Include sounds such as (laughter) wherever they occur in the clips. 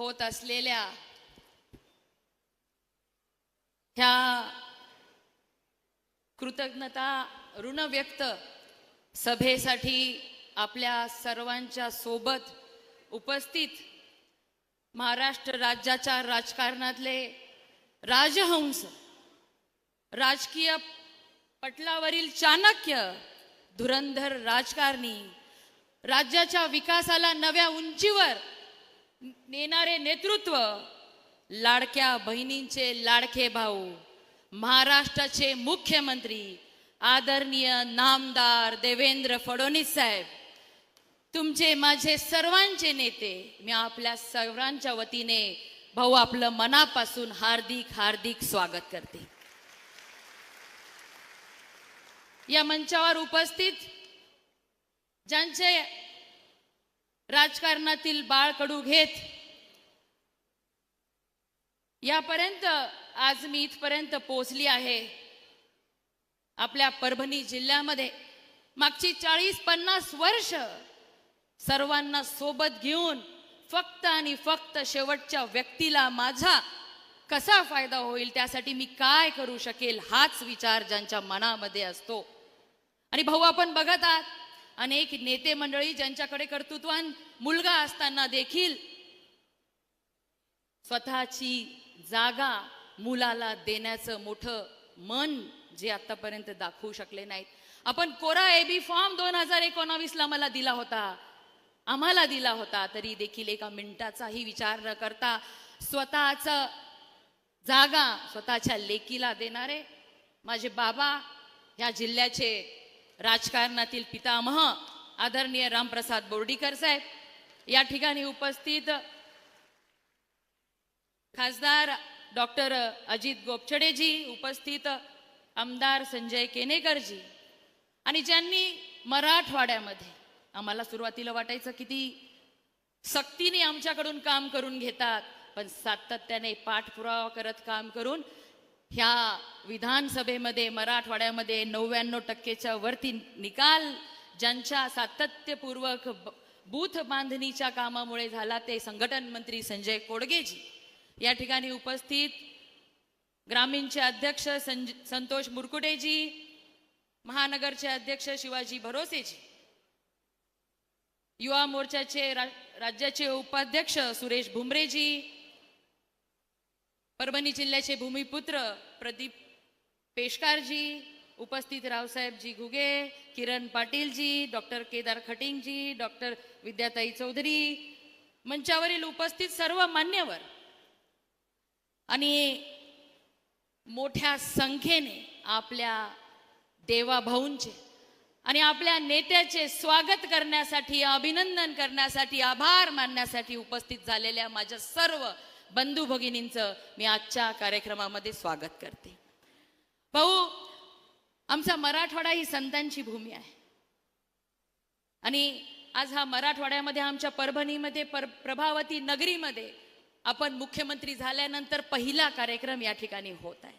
होत असलेल्या ह्या कृतज्ञता ऋण व्यक्त सभेसाठी आपल्या सर्वांच्या सोबत उपस्थित महाराष्ट्र राज्याच्या राजकारणातले राजहंस राजकीय पटलावरील चाणक्य धुरंधर राजकारणी राज्याच्या विकासाला नव्या उंचीवर नेणारे नेतृत्व लाडक्या बहिणींचे लाडके भाऊ महाराष्ट्राचे मुख्यमंत्री आदरणीय नामदार देवेंद्र फडणवीस साहेब तुमचे माझे सर्वांचे नेते मी आपल्या सर्वांच्या वतीने भाऊ आपलं मनापासून हार्दिक हार्दिक स्वागत करते. या मंचावर उपस्थित ज्यांचे राजकारणातील बाळ कडू घेत. यापर्यंत आज मी इथपर्यंत पोहोचली आहे. आपल्या परभणी जिल्ह्यामध्ये मागची चाळीस पन्नास वर्ष सर्वांना सोबत घेऊन फक्त आणि फक्त शेवटच्या व्यक्तीला माझा कसा फायदा होईल त्यासाठी मी काय करू शकेल हाच विचार ज्यांच्या मनामध्ये असतो. आणि भाऊ आपण बघत आहात अनेक नेते मंडळी ज्यांच्याकडे कर्तृत्वान मुलगा असताना देखील स्वतःची जागा मुलाला देण्याचं मोठं मन जे आतापर्यंत दाखवू शकले नाहीत. आपण कोरा एबी फॉर्म दोन हजार एकोणावीस ला मला दिला होता. आम्हाला दिला होता तरी देखील एका मिनिटाचाही विचार न करता स्वतःच जागा स्वतःच्या लेकीला देणारे माझे बाबा या जिल्ह्याचे राजकारणातील पितामह आदरणीय रामप्रसाद बोर्डीकर साहेब. या ठिकाणी उपस्थित खासदार डॉक्टर अजित गोपछडेजी उपस्थित आमदार संजय केनेकरजी आणि ज्यांनी मराठवाड्यामध्ये आम्हाला सुरुवातीला वाटायचं किती सक्तीने आमच्याकडून काम करून घेतात पण सातत्याने पाठपुरावा करत काम करून ह्या विधानसभेमध्ये मराठवाड्यामध्ये नव्याण्णव टक्केच्या वरती निकाल ज्यांच्या सातत्यपूर्वक बूथ बांधणीच्या कामामुळे झाला ते संघटन मंत्री संजय कोडगेजी. या ठिकाणी उपस्थित ग्रामीणचे अध्यक्ष संज संतोष मुरकुटेजी महानगरचे अध्यक्ष शिवाजी भरोसेजी युवा मोर्चाचे रा- राज्याचे उपाध्यक्ष सुरेश भुमरेजी परभणी जिल्ह्याचे भूमिपुत्र प्रदीप पेशकारजी उपस्थित रावसाहेबजी घुगे किरण पाटीलजी डॉक्टर केदार खटिंगजी डॉक्टर विद्याताई चौधरी मंचावरील उपस्थित सर्व मान्यवर आणि मोठ्या संख्येने आपल्या देवाभाऊंचे आणि आपल्या नेत्याचे स्वागत करण्यासाठी अभिनंदन करण्यासाठी आभार मानण्यासाठी उपस्थित झालेल्या माझ्या सर्व बंधू भगिनींचं मी आजच्या कार्यक्रमामध्ये स्वागत करते. भाऊ आमचा मराठवाडा ही संतांची भूमी आहे. आणि आज हा मराठवाड्यामध्ये आमच्या परभणीमध्ये पर प्रभावती नगरीमध्ये आपण मुख्यमंत्री झाल्यानंतर पहिला कार्यक्रम या ठिकाणी होत आहे.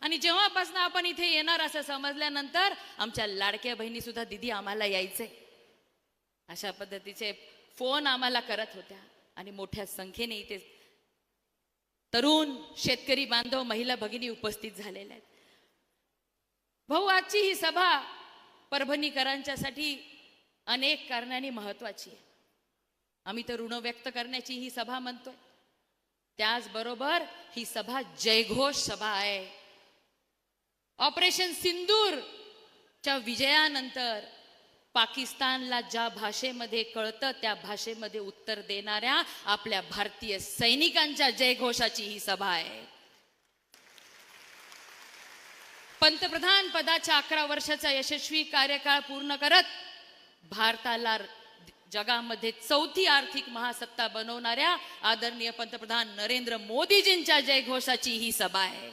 आणि जेव्हापासून आपण इथे येणार असं समजल्यानंतर आमच्या लाडक्या बहिणी सुद्धा दिदी आम्हाला यायचे अशा पद्धतीचे फोन आम्हाला करत होत्या. आणि मोठ्या संख्येने इथे तरुण शेतकरी बांधव महिला भगिनी उपस्थित झालेल्या आहेत. भाऊ आजची ही सभा परभणीकरांच्यासाठी अनेक कारणांनी महत्वाची आहे. आम्ही तर ऋण व्यक्त करण्याची ही सभा म्हणतोय. त्याचबरोबर ही सभा जयघोष सभा आहे. ऑपरेशन सिंदूरच्या विजयानंतर पाकिस्तानला ज्या भाषेमध्ये कळतं त्या भाषेमध्ये उत्तर देणाऱ्या आपल्या भारतीय सैनिकांच्या जयघोषाची ही सभा आहे. पंतप्रधान पदाच्या अकरा वर्षाचा यशस्वी कार्यकाळ पूर्ण करत भारताला जगामध्ये चौथी आर्थिक महासत्ता बनवणाऱ्या आदरणीय पंतप्रधान नरेंद्र मोदीजींच्या जयघोषाची ही सभा आहे.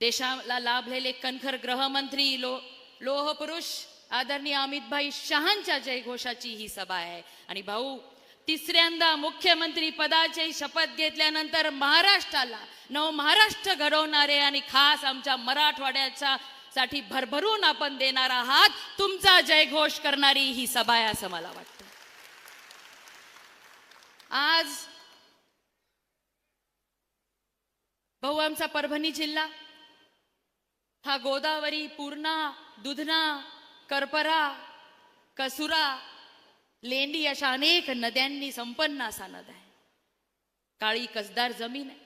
देशाला लाभलेले कणखर गृहमंत्री लो लोहपुरुष आदरणीय अमितभाई शहांच्या जयघोषाची ही सभा आहे. आणि भाऊ तिसऱ्यांदा मुख्यमंत्री पदाची शपथ घेतल्यानंतर महाराष्ट्राला नव महाराष्ट्र घडवणारे आणि खास आमच्या मराठवाड्याचा साठी भरभरून आपण देणार आहात तुमचा जयघोष करणारी ही सभा आहे असं मला वाटतं. आज भाऊ आमचा परभणी जिल्हा हा गोदावरी पूर्णा दुधना करपरा कसुरा लेंडी अशा अनेक नद्यांनी संपन्न असा नद आहे. काळी कसदार जमीन आहे.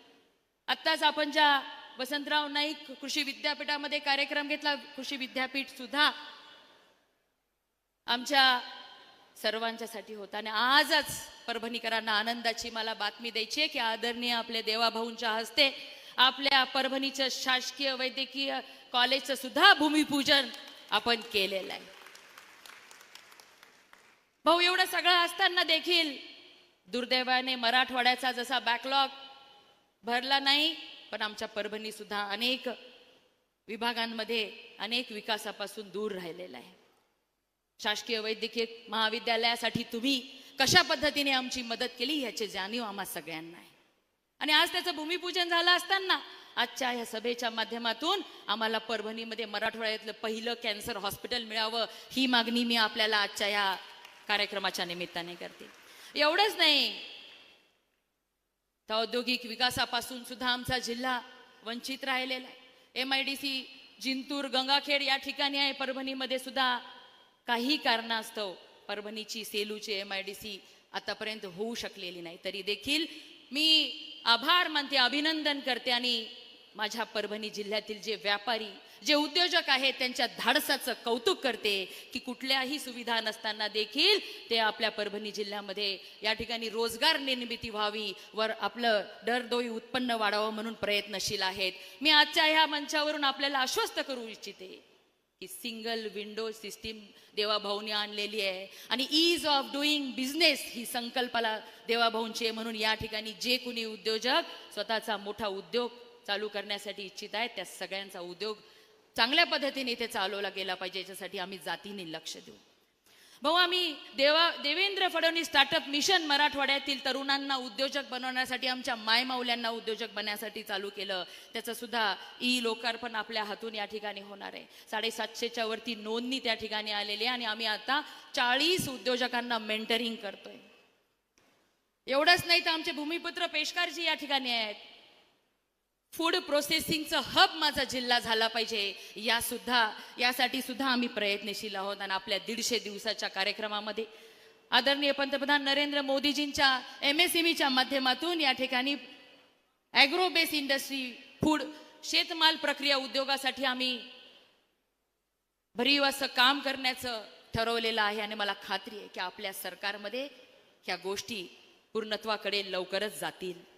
आत्ताच आपण ज्या वसंतराव नाईक कृषी विद्यापीठामध्ये कार्यक्रम घेतला कृषी विद्यापीठ सुद्धा आमच्या सर्वांच्यासाठी होता. आणि आजच परभणीकरांना आनंदाची मला बातमी द्यायची आहे की आदरणीय आपल्या देवाभाऊंच्या हस्ते आपल्या परभणीचं शासकीय वैद्यकीय कॉलेजचं सुद्धा भूमिपूजन आपण केलेलं आहे. भाऊ एवढं सगळं असताना देखील दुर्दैवाने मराठवाड्याचा जसा बॅकलॉग भरला नाही पण आमच्या परभणी सुद्धा अनेक विभागांमध्ये अनेक विकासापासून दूर राहिलेला आहे. शासकीय वैद्यकीय महाविद्यालयासाठी तुम्ही कशा पद्धतीने आमची मदत केली ह्याची जाणीव आम्हा सगळ्यांना आहे. आणि आज त्याचं भूमिपूजन झालं असताना आजच्या या सभेच्या माध्यमातून आम्हाला परभणीमध्ये मराठवाड्यातलं पहिलं कॅन्सर हॉस्पिटल मिळावं ही मागणी मी आपल्याला आजच्या या कार्यक्रमाच्या निमित्ताने करते. एवढंच नाही तर औद्योगिक विकासापासून सुद्धा आमचा जिल्हा वंचित राहिलेला आहे. M I D C Jintur Gangakhed या ठिकाणी आहे परभणीमध्ये सुद्धा काही कारणास्तव परभणीची सेलूची एम आय डी सी आतापर्यंत होऊ शकलेली नाही. तरी देखील मी आभार मानते अभिनंदन करते आणि माझ्या परभणी जिल्ह्यातील जे व्यापारी जे उद्योजक आहेत त्यांच्या धाडसाचं कौतुक करते की कुठल्याही सुविधा नसताना देखील ते आपल्या परभणी जिल्ह्यामध्ये या ठिकाणी रोजगार निर्मिती व्हावी वर आपलं दरडोई उत्पन्न वाढावं म्हणून प्रयत्नशील आहेत. मी आजच्या ह्या मंचावरून आपल्याला आश्वस्त करू इच्छिते. की सिंगल विंडो सिस्टीम देवाभाऊने आणलेली आहे. आणि ईज ऑफ डुईंग बिझनेस ही संकल्पना देवाभाऊंची आहे म्हणून या ठिकाणी जे कुणी उद्योजक स्वतःचा मोठा उद्योग चालू करण्यासाठी इच्छित आहेत त्या सगळ्यांचा उद्योग चांगल्या पद्धतीने इथे चालवला गेला पाहिजे याच्यासाठी आम्ही जातीने लक्ष देऊ. भाऊ आम्ही देवा देवेंद्र फडणवीस स्टार्टअप मिशन मराठवाड्यातील तरुणांना उद्योजक बनवण्यासाठी आमच्या मायमाऊल्यांना उद्योजक बनण्यासाठी चालू केलं. त्याचं सुद्धा ई लोकार्पण आपल्या हातून या ठिकाणी होणार आहे. साडेसातशेच्या वरती नोंदणी त्या ठिकाणी आलेली आहे आणि आम्ही आता चाळीस उद्योजकांना मेंटरिंग करतोय. एवढंच नाही तर आमचे भूमिपुत्र पेशकारजी या ठिकाणी आहेत. फूड प्रोसेसिंगचं हब माझा जिल्हा झाला पाहिजे. या सुद्धा यासाठी सुद्धा आम्ही प्रयत्नशील आहोत आणि आपल्या दीडशे दिवसाच्या कार्यक्रमामध्ये. आदरणीय पंतप्रधान नरेंद्र मोदीजींच्या एम एस एम ईच्या माध्यमातून या ठिकाणी ॲग्रो बेस इंडस्ट्री फूड शेतमाल प्रक्रिया उद्योगासाठी आम्ही भरीव असं काम करण्याचं ठरवलेलं आहे आणि मला खात्री आहे की आपल्या सरकारमध्ये ह्या गोष्टी पूर्णत्वाकडे लवकरच जातील.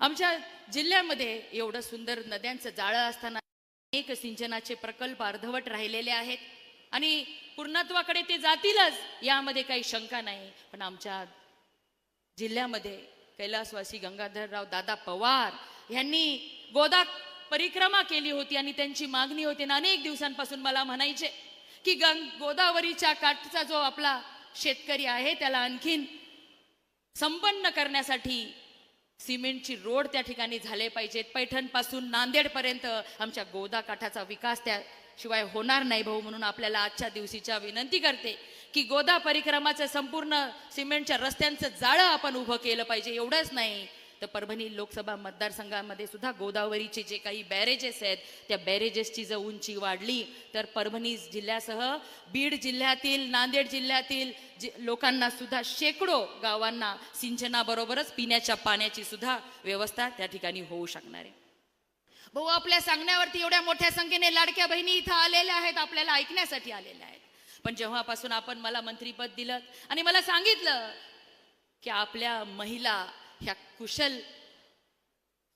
आमच्या जिल्ह्यामध्ये एवढं सुंदर नद्यांचं जाळं असताना अनेक सिंचनाचे प्रकल्प अर्धवट राहिलेले आहेत. आणि पूर्णत्वाकडे ते जातीलच यामध्ये काही शंका नाही. पण आमच्या जिल्ह्यामध्ये कैलासवासी गंगाधरराव दादा पवार यांनी गोदा परिक्रमा केली होती आणि त्यांची मागणी होती. आणि अनेक दिवसांपासून मला म्हणायचे की गंग गोदावरीच्या काठचा जो आपला शेतकरी आहे त्याला आणखीन संपन्न करण्यासाठी सिमेंटची रोड त्या ठिकाणी झाले पाहिजेत. पैठणपासून नांदेडपर्यंत आमच्या गोदा काठाचा विकास त्याशिवाय होणार नाही भाऊ म्हणून आपल्याला आजच्या दिवशीच्या विनंती करते की गोदा परिक्रमाचं संपूर्ण सिमेंटच्या रस्त्यांचं जाळं आपण उभं केलं पाहिजे. एवढंच नाही. तर परभणी लोकसभा मतदारसंघामध्ये सुद्धा गोदावरीचे जे काही बॅरेजेस आहेत त्या बॅरेजेसची जर उंची वाढली तर परभणी जिल्ह्यासह बीड जिल्ह्यातील नांदेड जिल्ह्यातील जि लोकांना सुद्धा शेकडो गावांना सिंचनाबरोबरच पिण्याच्या पाण्याची सुद्धा व्यवस्था त्या ठिकाणी होऊ शकणार आहे. भाऊ आपल्या सांगण्यावरती एवढ्या मोठ्या संख्येने लाडक्या बहिणी इथं आलेल्या आहेत आपल्याला ऐकण्यासाठी आलेल्या आहेत. पण जेव्हापासून आपण मला मंत्रीपद दिलं आणि मला सांगितलं की आपल्या महिला ह्या कुशल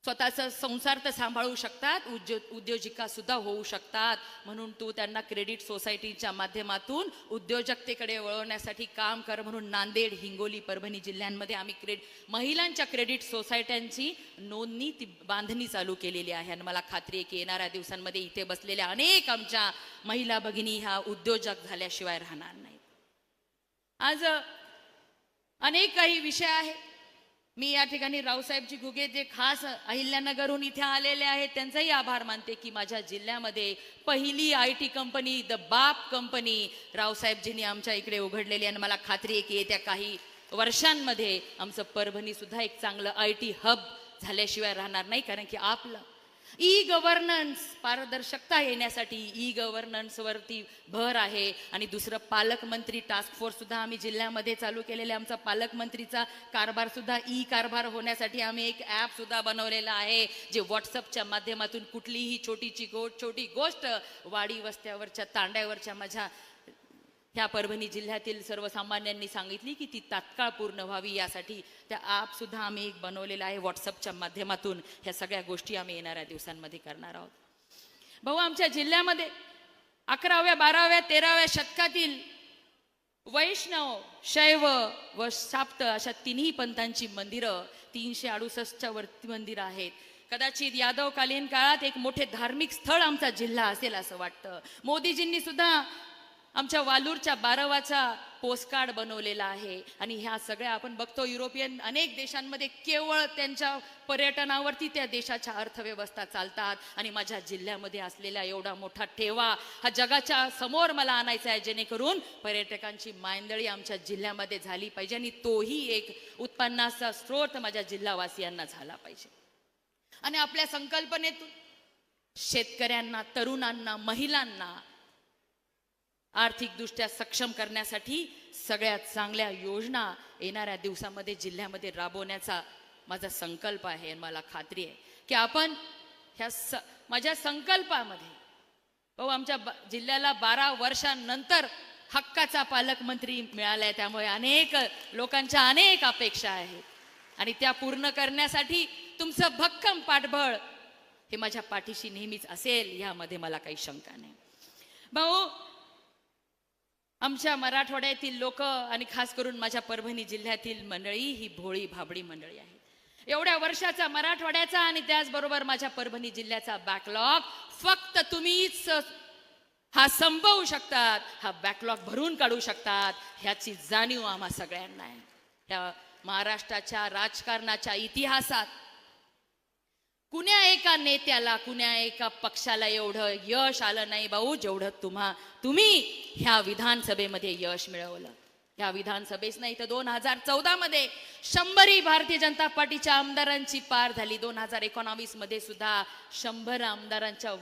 स्वतःचा संसार तर सांभाळू शकतात उद्यो उद्योजिका सुद्धा होऊ शकतात. म्हणून तू त्यांना क्रेडिट सोसायटीच्या माध्यमातून उद्योजकतेकडे वळवण्यासाठी काम कर म्हणून नांदेड हिंगोली परभणी जिल्ह्यांमध्ये आम्ही क्रेड महिलांच्या क्रेडिट सोसायट्यांची नोंदणी ती बांधणी चालू केलेली आहे. आणि मला खात्री आहे की येणाऱ्या दिवसांमध्ये इथे बसलेल्या अनेक आमच्या महिला भगिनी ह्या उद्योजक झाल्याशिवाय राहणार नाहीत. आज अनेक काही विषय आहेत. मी या ठिकाणी रावसाहेबजी घुगे जे खास अहिल्यानगरहून इथे आलेले आहेत त्यांचाही आभार मानते की माझ्या जिल्ह्यामध्ये पहिली I T company the Baap company रावसाहेबजींनी आमच्या इकडे उघडलेली आणि मला खात्री आहे की येत्या काही वर्षांमध्ये आमचं परभणी सुद्धा एक चांगलं आय टी हब झाल्याशिवाय राहणार नाही कारण की आपलं ई गव्हर्नन्स पारदर्शकता येण्यासाठी ई गव्हर्नन्सवरती भर आहे. आणि दुसरं पालकमंत्री टास्क फोर्ससुद्धा आम्ही जिल्ह्यामध्ये चालू केलेले. आमचा पालकमंत्रीचा कारभार सुद्धा ई कारभार होण्यासाठी आम्ही एक ॲपसुद्धा बनवलेला आहे जे व्हॉट्सअपच्या माध्यमातून कुठलीही छोटीची गो छोटी गोष्ट वाडी वस्त्यावरच्या तांड्यावरच्या माझ्या त्या परभणी जिल्ह्यातील सर्वसामान्यांनी सांगितली की ती तात्काळ पूर्ण व्हावी यासाठी त्या ॲपसुद्धा आम्ही एक बनवलेला आहे व्हॉट्सअपच्या माध्यमातून. ह्या सगळ्या गोष्टी आम्ही येणाऱ्या दिवसांमध्ये करणार आहोत. भाऊ आमच्या जिल्ह्यामध्ये अकराव्या बाराव्या तेराव्या शतकातील वैष्णव शैव व शाप्त अशा तिन्ही पंथांची मंदिरं तीनशे अडुसष्टच्या वरती मंदिरं आहेत. कदाचित यादवकालीन काळात एक मोठे धार्मिक स्थळ आमचा जिल्हा असेल असं वाटतं. मोदीजींनी सुद्धा आमच्या वालूरच्या बारवाचा पोस्टकार्ड बनवलेला आहे. आणि ह्या सगळ्या आपण बघतो युरोपियन अनेक देशांमध्ये केवळ त्यांच्या पर्यटनावरती त्या देशाच्या अर्थव्यवस्था चालतात. आणि माझ्या जिल्ह्यामध्ये असलेला एवढा मोठा ठेवा हा जगाच्या समोर मला आणायचा आहे जेणेकरून पर्यटकांची मायंदळी आमच्या जिल्ह्यामध्ये झाली पाहिजे आणि तोही एक उत्पन्नाचा स्रोत माझ्या जिल्हावासियांना झाला पाहिजे. आणि आपल्या संकल्पनेतून शेतकऱ्यांना तरुणांना महिलांना आर्थिकदृष्ट्या सक्षम करण्यासाठी सगळ्यात चांगल्या योजना येणाऱ्या दिवसामध्ये जिल्ह्यामध्ये राबवण्याचा माझा संकल्प आहे आणि मला खात्री आहे की आपण ह्या स माझ्या संकल्पामध्ये भाऊ आमच्या जिल्ह्याला बारा वर्षांनंतर हक्काचा पालकमंत्री मिळालाय त्यामुळे अनेक लोकांच्या अनेक अपेक्षा आहेत. आणि त्या पूर्ण करण्यासाठी तुमचं भक्कम पाठबळ हे माझ्या पाठीशी नेहमीच असेल यामध्ये मला काही शंका नाही. भाऊ आमच्या मराठवाड्यातील लोक आणि खास करून माझ्या परभणी जिल्ह्यातील मंडळी ही भोळी भाबडी मंडळी आहे. एवढ्या वर्षाचा मराठवाड्याचा आणि त्याचबरोबर माझ्या परभणी जिल्ह्याचा बॅकलॉग फक्त तुम्हीच हा संपवू शकतात हा बॅकलॉग भरून काढू शकतात ह्याची जाणीव आम्हा सगळ्यांना आहे. ह्या महाराष्ट्राच्या राजकारणाच्या इतिहासात कुण्या एका नेत्याला कुण्या एका पक्षाला एवढं यश आलं नाही भाऊ जेवढं तुम्हा तुम्ही ह्या विधानसभेमध्ये यश मिळवलं. ह्या विधानसभेच नाही तर दोन हजार चौदा मध्ये शंभरी भारतीय जनता पार्टीच्या आमदारांची पार झाली. दोन हजार एकोणावीसमध्ये सुद्धा शंभर आमदारांच्या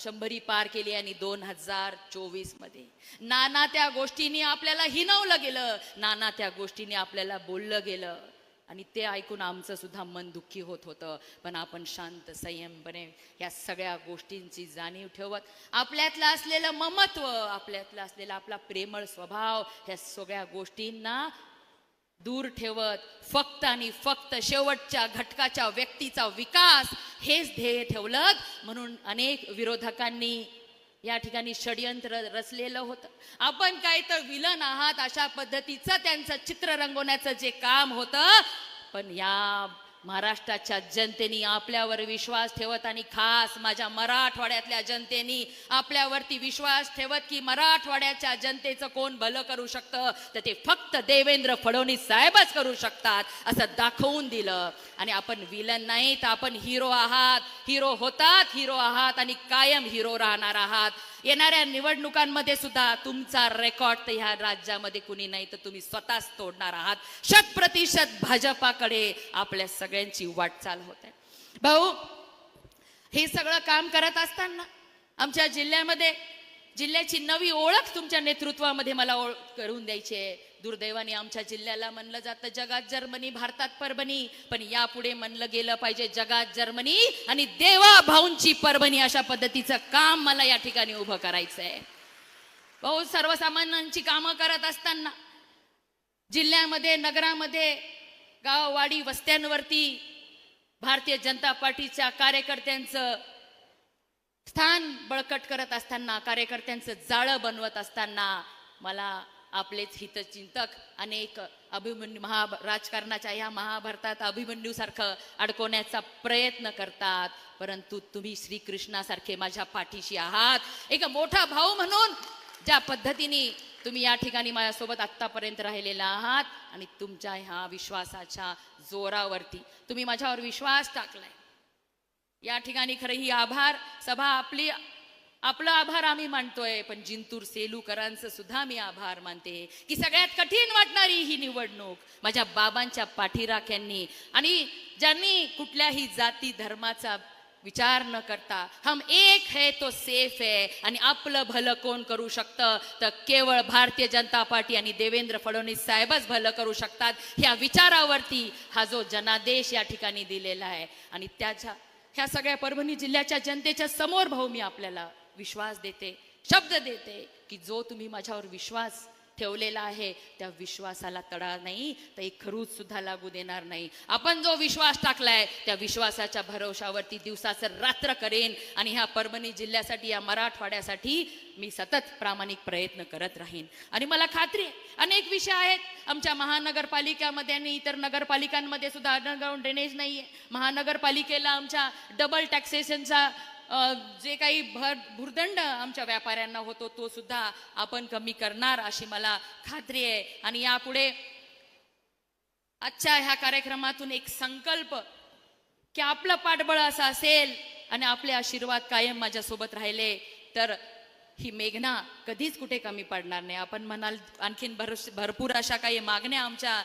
शंभरी पार केली आणि दोन हजार चोवीसमध्ये नाना त्या गोष्टींनी आपल्याला हिनवलं गेलं. नाना त्या गोष्टीने आपल्याला बोललं गेलं. आणि ते ऐकून आमचं सुद्धा मन दुःखी होत होतं. पण आपण शांत संयमपणे या सगळ्या गोष्टींची जाणीव ठेवत आपल्यातलं असलेलं ममत्व आपल्यातलं असलेला आपला प्रेमळ स्वभाव ह्या सगळ्या गोष्टींना दूर ठेवत फक्त आणि फक्त शेवटच्या घटकाच्या व्यक्तीचा विकास हेच ध्येय ठेवलं. म्हणून अनेक विरोधकांनी या ठिकाणी षडयंत्र रचलेलं होतं. आपण काय तर विलन आहात अशा पद्धतीचं त्यांचं चित्र रंगवण्याचं जे काम होतं पण या महाराष्ट्राच्या जनतेनी आपल्यावर विश्वास ठेवत आणि खास माझ्या मराठवाड्यातल्या जनतेनी आपल्यावरती विश्वास ठेवत की मराठवाड्याच्या जनतेचं कोण भलं करू शकतं? तर ते फक्त देवेंद्र फडणवीस साहेबच करू शकतात असं दाखवून दिलं. आणि आपण विलन नाही तर आपण हिरो आहात. हिरो होतात हिरो आहात आणि कायम हिरो राहणार आहात. येणाऱ्या निवडणुकांमध्ये सुद्धा तुमचा रेकॉर्ड तर ह्या राज्यामध्ये कुणी नाही तर तुम्ही स्वतःच तोडणार आहात. शत प्रतिशत भाजपाकडे आपल्या सगळ्यांची वाटचाल होत. आहे भाऊ हे सगळं काम करत असताना आमच्या जिल्ह्यामध्ये जिल्ह्याची नवी ओळख तुमच्या नेतृत्वामध्ये मला ओळख करून द्यायची आहे. दुर्दैवाने आमच्या जिल्ह्याला म्हणलं जातं जगात जर्मनी भारतात परभणी. पण यापुढे म्हणलं गेलं पाहिजे जगात जर्मनी आणि देवा भाऊंची परभणी अशा पद्धतीचं काम मला या ठिकाणी उभं करायचं आहे भाऊ सर्वसामान्यांची कामं करत असताना जिल्ह्यामध्ये नगरामध्ये गाववाडी वस्त्यांवरती भारतीय जनता पार्टीच्या कार्यकर्त्यांचं स्थान बळकट करत असताना कार्यकर्त्यांचं जाळं बनवत असताना मला आपलेच हितचिंतक अनेक अभिमन्यू महा राजकारणाच्या या महाभारतात अभिमन्यूसारखं अडकवण्याचा प्रयत्न करतात. परंतु तुम्ही श्रीकृष्णासारखे माझ्या पाठीशी आहात. एक मोठा भाऊ म्हणून ज्या पद्धतीने तुम्ही या ठिकाणी माझ्यासोबत आत्तापर्यंत राहिलेला आहात आणि तुमच्या ह्या विश्वासाच्या जोरावरती तुम्ही माझ्यावर विश्वास टाकलाय. या ठिकाणी खरं ही आभार. सभा आपली आपला आभार आम्ही मानतोय पण जिंतूर सेलूकरांचं सुद्धा मी आभार मानते. की सगळ्यात कठीण वाटणारी ही निवडणूक माझ्या बाबांच्या पाठीराख्यांनी. आणि ज्यांनी कुठल्याही जाती धर्माचा विचार न करता हम एक है तो सेफ है आणि आपलं भलं कोण करू शकतं? तर केवळ भारतीय जनता पार्टी आणि देवेंद्र फडणवीस साहेबच भलं करू शकतात. ह्या विचारावरती हा जो जनादेश या ठिकाणी दिलेला आहे. आणि त्याच्या ह्या सगळ्या परभणी जिल्ह्याच्या जनतेच्या समोर भाऊ मी आपल्याला विश्वास देते शब्द देते की जो तुम्ही माझ्यावर विश्वास ठेवलेला आहे त्या विश्वासाला तडा नाही तर एक खरूच सुद्धा लागू देणार नाही. आपण जो विश्वास टाकलाय त्या विश्वासाच्या भरोशावरती दिवसाचं रात्र करेन आणि ह्या परभणी जिल्ह्यासाठी या मराठवाड्यासाठी मी सतत प्रामाणिक प्रयत्न करत राहीन. आणि मला खात्री आहे अनेक विषय आहेत. आमच्या महानगरपालिकामध्ये आणि इतर नगरपालिकांमध्ये सुद्धा अंडरग्राऊंड ड्रेनेज नाही आहे महानगरपालिकेला आमच्या डबल टॅक्सेशनचा जे काही भर भुर्दंड आमच्या व्यापाऱ्यांना होतो तो सुद्धा आपण कमी करणार अशी मला खात्री आहे. आणि यापुढे आजच्या ह्या कार्यक्रमातून एक संकल्प की आपलं पाठबळ असं असेल आणि आपले आशीर्वाद कायम माझ्यासोबत राहिले तर ही मेघना कधीच कुठे कमी पडणार नाही. आपण म्हणाल आणखीन भर भरपूर अशा काही मागण्या आमच्या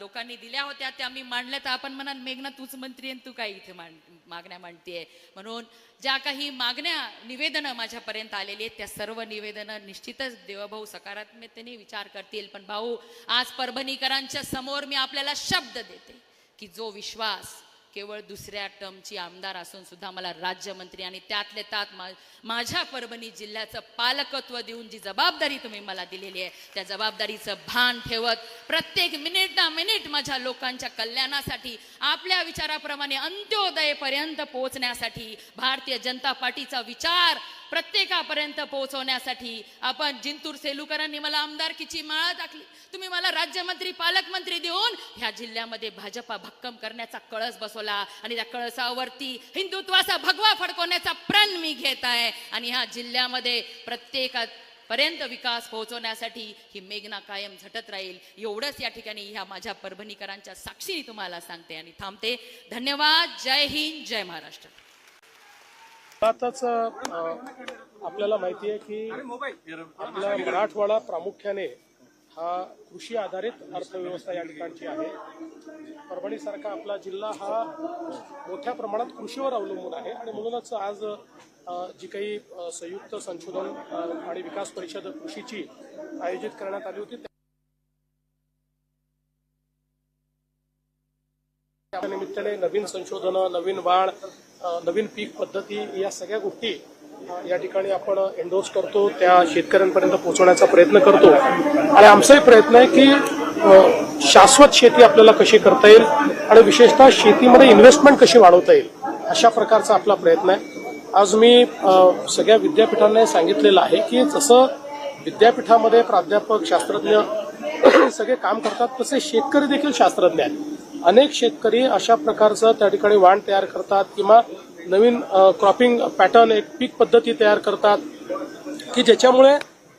लोकांनी दिल्या होत्या त्या मी मांडल्या तर आपण म्हणाल मेघना तूच मंत्री आणि तू काय इथे मांड मागण्या मांडतीये. म्हणून ज्या काही मागण्या निवेदनं माझ्यापर्यंत आलेली आहेत त्या सर्व निवेदनं निश्चितच देवभाऊ सकारात्मकतेने विचार करतील. पण भाऊ आज परभणीकरांच्या समोर मी आपल्याला शब्द देते की जो विश्वास केवळ दुसऱ्या टर्मची आमदार असून सुद्धा मला राज्यमंत्री आणि त्यातले त्यात मा- माझ्या परभणी जिल्ह्याचं पालकत्व देऊन जी जबाबदारी तुम्ही मला दिलेली आहे त्या जबाबदारीचं भान ठेवत प्रत्येक मिनिट ना मिनिट माझ्या लोकांच्या कल्याणासाठी आपल्या विचाराप्रमाणे अंत्योदयपर्यंत पोहोचण्यासाठी भारतीय जनता पार्टीचा विचार प्रत्येकापर्यंत पोहोचवण्यासाठी आपण जिंतूर सेलुकरांनी मला आमदारकीची माळा टाकली. तुम्ही मला राज्यमंत्री पालकमंत्री देऊन ह्या जिल्ह्यामध्ये भाजपा भक्कम करण्याचा कळस बसवला. आणि त्या कळसावरती हिंदुत्वाचा भगवा फडकवण्याचा प्रण मी घेत आहे. आणि ह्या जिल्ह्यामध्ये प्रत्येका पर्यंत विकास पोहोचवण्यासाठी ही मेघना कायम झटत राहील. एवढंच या ठिकाणी ह्या माझ्या परभणीकरांच्या साक्षीने तुम्हाला सांगते आणि थांबते. धन्यवाद. जय हिंद. जय महाराष्ट्र. आताच आपल्याला माहिती आहे की आपला मराठवाडा प्रामुख्याने हा कृषी आधारित अर्थव्यवस्था या ठिकाणची आहे. परभणीसारखा आपला जिल्हा हा मोठ्या प्रमाणात कृषीवर अवलंबून आहे आणि म्हणूनच आज जी काही संयुक्त संशोधन आणि विकास परिषद कृषीची आयोजित करण्यात आली होती त्या निमित्ताने नवीन संशोधनं नवीन वाढ नवीन पीक पद्धती या सगळ्या गोष्टी या ठिकाणी आपण एन्डोर्स करतो त्या शेतकऱ्यांपर्यंत पोहोचवण्याचा प्रयत्न करतो. आणि आमचाही प्रयत्न आहे की शाश्वत शेती आपल्याला कशी करता येईल आणि विशेषतः शेतीमध्ये इन्व्हेस्टमेंट कशी वाढवता येईल अशा प्रकारचा आपला प्रयत्न आहे. आज मी सगळ्या विद्यापीठांना सांगितलेलं आहे की जसं विद्यापीठामध्ये प्राध्यापक शास्त्रज्ञ सगळे काम करतात तसे शेतकरी देखील शास्त्रज्ञ आहेत. अनेक शेतकरी अशा प्रकारचं त्या ठिकाणी वाण तयार करतात किंवा नवीन क्रॉपिंग पॅटर्न एक पीक पद्धती तयार करतात की ज्याच्यामुळे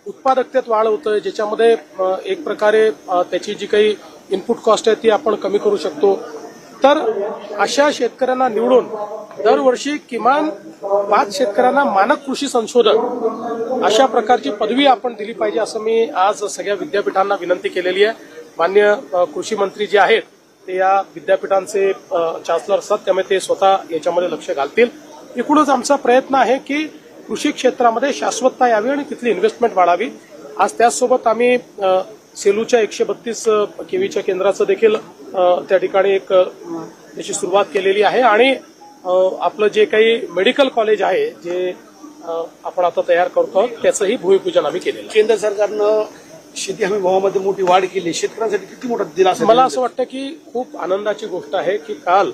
उत्पादकतेत वाढ होतोय ज्याच्यामध्ये एक प्रकारे त्याची जी काही इनपुट कॉस्ट आहे ती आपण कमी करू शकतो. तर अशा शेतकऱ्यांना निवडून दरवर्षी किमान पाच शेतकऱ्यांना मानक कृषी संशोधन अशा प्रकारची पदवी आपण दिली पाहिजे असं मी आज सगळ्या विद्यापीठांना विनंती केलेली आहे. मान्य कृषी मंत्री जे आहेत ते या विद्यापीठांचे चान्सलर असतात त्यामुळे ते स्वतः याच्यामध्ये लक्ष घालतील. एकूणच आमचा प्रयत्न आहे की कृषी क्षेत्रामध्ये शाश्वतता यावी आणि तिथली इन्व्हेस्टमेंट वाढावी. आज त्याचसोबत आम्ही सेलूच्या एकशे बत्तीस केवीच्या केंद्राचं देखील त्या ठिकाणी एक त्याची सुरुवात केलेली आहे आणि आपलं जे काही मेडिकल कॉलेज आहे जे आपण आता तयार करतो आहोत त्याचंही भूमिपूजन आम्ही केलेलं केंद्र सरकारनं शेती हमी भावामध्ये मोठी वाढ केली. शेतकऱ्यांसाठी किती मोठा दिलासा मला असं वाटतं की खूप आनंदाची गोष्ट आहे की काल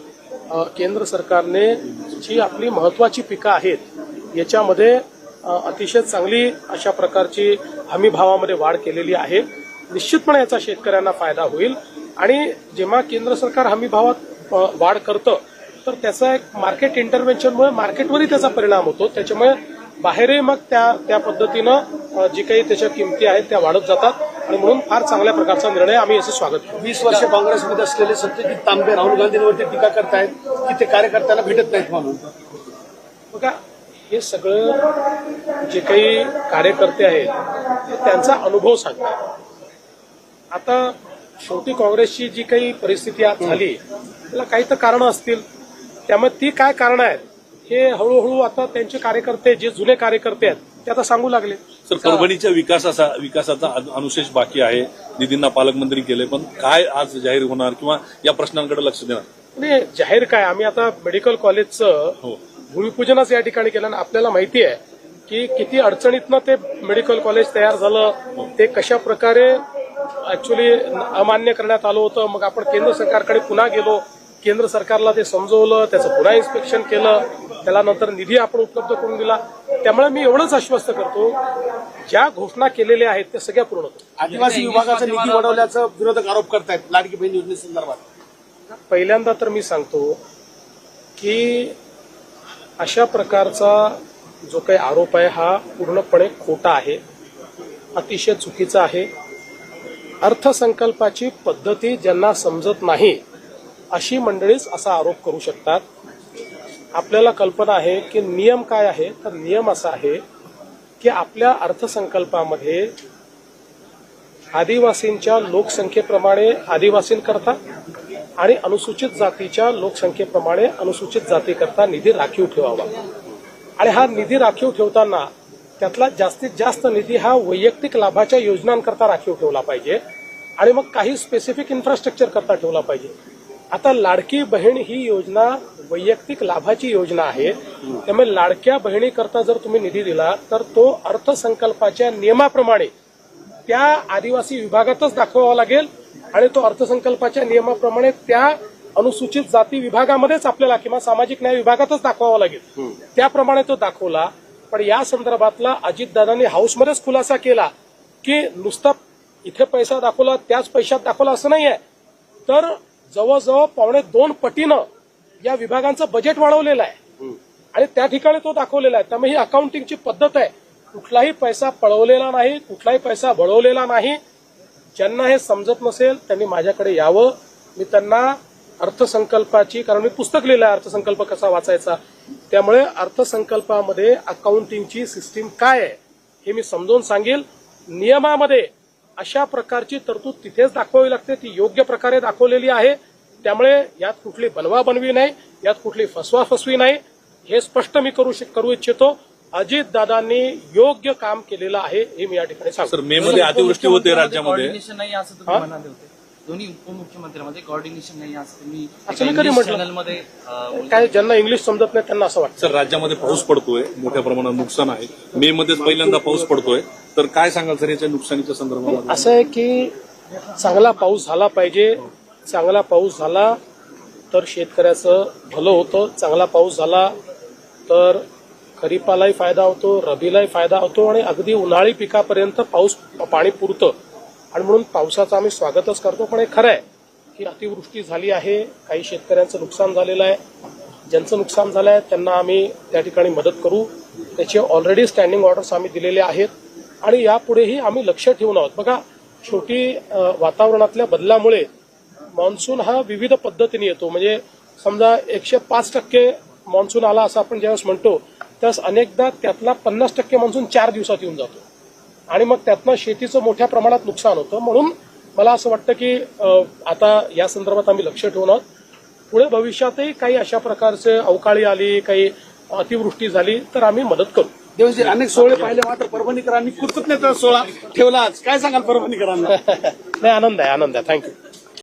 केंद्र सरकारने जी आपली महत्वाची पिकं आहेत याच्यामध्ये अतिशय चांगली अशा प्रकारची हमी भावामध्ये वाढ केलेली आहे. निश्चितपणे याचा शेतकऱ्यांना फायदा होईल. आणि जेव्हा केंद्र सरकार हमी भावात वाढ करतं तर त्याचा एक मार्केट इंटरव्हेन्शनमुळे मार्केटवरही त्याचा परिणाम होतो. त्याच्यामुळे बाहेरही मग त्या त्या पद्धतीनं जी काही त्याच्या किमती आहेत त्या वाढत जातात. आणि म्हणून फार चांगल्या प्रकारचा निर्णय आम्ही याचं स्वागत करतो. वीस वर्ष काँग्रेसमध्ये असलेले सत्यजित तांबे राहुल गांधींवरती टीका करतायत की ते कार्यकर्त्यांना भेटत नाहीत म्हणून. बघा हे सगळं जे काही कार्यकर्ते आहेत ते त्यांचा अनुभव सांगतात आता शेवटी काँग्रेसची जी काही परिस्थिती आज झाली त्याला काही तर कारणं असतील. त्यामुळे ती काय कारणं आहेत हे हळूहळू आता त्यांचे कार्यकर्ते जे जुने कार्यकर्ते आहेत ते आता सांगू लागले. सर परभणीच्या विकासाचा विकासाचा अनु- अनुशेष बाकी आहे. निधींना पालकमंत्री केले पण काय आज जाहीर होणार किंवा या प्रश्नांकडे लक्ष देणार? म्हणजे जाहीर काय? आम्ही आता मेडिकल कॉलेजचं हो. भूमिपूजनच या ठिकाणी केलं आणि आपल्याला माहिती आहे की किती अडचणीतनं ते मेडिकल कॉलेज तयार झालं. ते कशा प्रकारे ऍक्च्युली अमान्य करण्यात आलं होतं. मग आपण केंद्र सरकारकडे पुन्हा गेलो. केंद्र सरकारला ते समजवलं त्याचं पुन्हा इन्स्पेक्शन केलं त्याला नंतर निधी आपण उपलब्ध करून दिला. त्यामुळे मी एवढंच आश्वस्त करतो ज्या घोषणा केलेल्या आहेत त्या सगळ्या पूर्ण आदिवासी विभागाचा निधी वाढवल्याचा विरोधक आरोप करतायत लाडकी बहीण योजनेसंदर्भात पहिल्यांदा तर मी सांगतो की अशा प्रकारचा जो काही आरोप आहे हा पूर्णपणे खोटा आहे अतिशय चुकीचा आहे. अर्थसंकल्पाची पद्धती ज्यांना समजत नाही अशी मंडळीच असा आरोप करू शकतात. आपल्याला कल्पना आहे की नियम काय आहे? तर नियम असा आहे की आपल्या अर्थसंकल्पामध्ये आदिवासींच्या लोकसंख्येप्रमाणे आदिवासींकरता आणि अनुसूचित जातीच्या लोकसंख्येप्रमाणे अनुसूचित जातीकरता निधी राखीव ठेवावा. आणि हा निधी राखीव ठेवताना त्यातला जास्तीत जास्त निधी हा वैयक्तिक लाभाच्या योजनांकरता राखीव ठेवला पाहिजे. आणि मग काही स्पेसिफिक इन्फ्रास्ट्रक्चर करता ठेवला पाहिजे. आता लाडकी बहीण ही योजना वैयक्तिक लाभाची योजना आहे. त्यामुळे लाडक्या बहिणीकरता जर तुम्ही निधी दिला तर तो अर्थसंकल्पाच्या नियमाप्रमाणे त्या आदिवासी विभागातच दाखवावा लागेल आणि तो अर्थसंकल्पाच्या नियमाप्रमाणे त्या अनुसूचित जाती विभागामध्येच आपल्याला किंवा सामाजिक न्याय विभागातच दाखवावा लागेल. त्याप्रमाणे तो दाखवला. पण या संदर्भातला अजितदादांनी हाऊसमध्येच खुलासा केला की नुसता इथे पैसा दाखवला त्याच पैशात दाखवला असं नाही आहे तर जवळजवळ पावणे दोन पटीनं या विभागांचं बजेट वाढवलेलं आहे. आणि त्या ठिकाणी तो दाखवलेला आहे. त्यामुळे ही अकाउंटिंगची पद्धत आहे. कुठलाही पैसा पळवलेला नाही कुठलाही पैसा बळवलेला नाही. ज्यांना हे समजत नसेल त्यांनी माझ्याकडे यावं. मी त्यांना अर्थसंकल्पाची कारण मी पुस्तक लिहिलं आहे अर्थसंकल्प कसा वाचायचा? त्यामुळे अर्थसंकल्पामध्ये अकाउंटिंगची सिस्टीम काय आहे हे मी समजावून सांगेल. नियमामध्ये अशा प्रकारची तरतूद तिथेच दाखवावी लागते ती योग्य प्रकारे दाखवलेली आहे. त्यामुळे यात कुठली बनवा बनवी नाही यात कुठली फसवा फसवी नाही हे स्पष्ट मी करू करू इच्छितो. अजित दादांनी योग्य काम केलेलं आहे हे मी या ठिकाणी सर सांगतो मे मध्ये अतिवृष्टी होते राज्यामध्ये? दोन्ही उपमुख्यमंत्र्यांमध्ये कोऑर्डिनेशन नाही असं मी? चॅनलमध्ये काय ज्यांना इंग्लिश समजत नाही त्यांना असं वाटतं. सर राज्यामध्ये पाऊस पडतोय मोठ्या प्रमाणात नुकसान आहे. मे मध्येच पहिल्यांदा पाऊस पडतोय. तर काय सांगाल सर याच्या नुकसानीच्या संदर्भात असं आहे की चांगला पाऊस झाला पाहिजे. चांगला पाऊस झाला तर शेतकऱ्याचं भलं होतं. चांगला पाऊस झाला तर खरीपालाही फायदा होतो रबीलाही फायदा होतो आणि अगदी उन्हाळी पिकापर्यंत पाऊस पाणी पुरतं. आणि म्हणून पावसाचं आम्ही स्वागतच करतो. पण हे खरं आहे की अतिवृष्टी झाली आहे काही शेतकऱ्यांचं नुकसान झालेलं आहे. ज्यांचं नुकसान झालं आहे त्यांना आम्ही त्या ठिकाणी मदत करू. त्याचे ऑलरेडी स्टँडिंग ऑर्डर्स आम्ही दिलेले आहेत. आणि यापुढेही आम्ही लक्ष ठेवून आहोत. बघा शेवटी वातावरणातल्या बदलामुळे मान्सून हा विविध पद्धतीने येतो. म्हणजे समजा एकशे पाच टक्के मान्सून आला असं आपण ज्यावेळेस म्हणतो त्यावेळेस अनेकदा त्यातला पन्नास टक्के मान्सून चार दिवसात येऊन जातो. आणि मग त्यातनं शेतीचं मोठ्या प्रमाणात नुकसान होतं. म्हणून मला असं वाटतं की आता या संदर्भात आम्ही लक्ष ठेवून आहोत. पुढे भविष्यातही काही अशा प्रकारचे अवकाळी आली काही अतिवृष्टी झाली तर आम्ही मदत करू. देवजी अनेक सोहळे पाहिले मात्र परभणीकरांनी कृतज्ञता सोहळा ठेवला आज. काय सांगाल परभणीकरांना? (laughs) नाही आनंद आहे आनंद आहे. थँक्यू